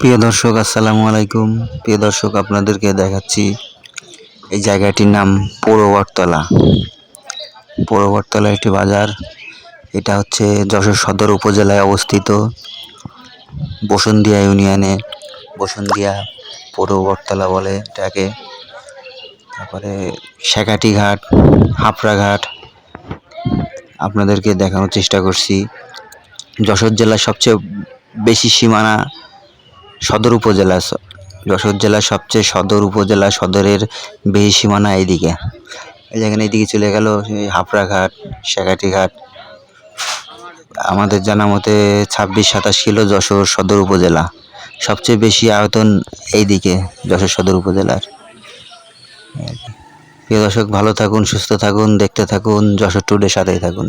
প্রিয় দর্শক, আসসালামু আলাইকুম। প্রিয় দর্শক, আপনাদেরকে দেখাচ্ছি এই জায়গাটির নাম পৌরবটতলা পৌরবটতলা একটি বাজার। এটা হচ্ছে যশোর সদর উপজেলায় অবস্থিত বসুন্ধিয়া ইউনিয়নে। বসুন্ধিয়া পৌরবটতলা বলে এটাকে। তারপরে শেখাটি ঘাট ঘাট। আপনাদেরকে দেখানোর চেষ্টা করছি। যশোর জেলার সবচেয়ে বেশি সীমানা সদর উপজেলা যশোর জেলার সবচেয়ে সদর উপজেলা সদরের বেশি সীমানা এইদিকে। এই যেখানে এইদিকে চলে গেল সেই হাফড়া ঘাট আমাদের জানা মতে ছাব্বিশ, সাতাশ কিলো যশোর সদর উপজেলা। সবচেয়ে বেশি আয়তন এইদিকে, যশোর সদর উপজেলার। প্রিয় দর্শক, ভালো থাকুন, সুস্থ থাকুন, দেখতে থাকুন, যশোর টুডের সাথেই থাকুন।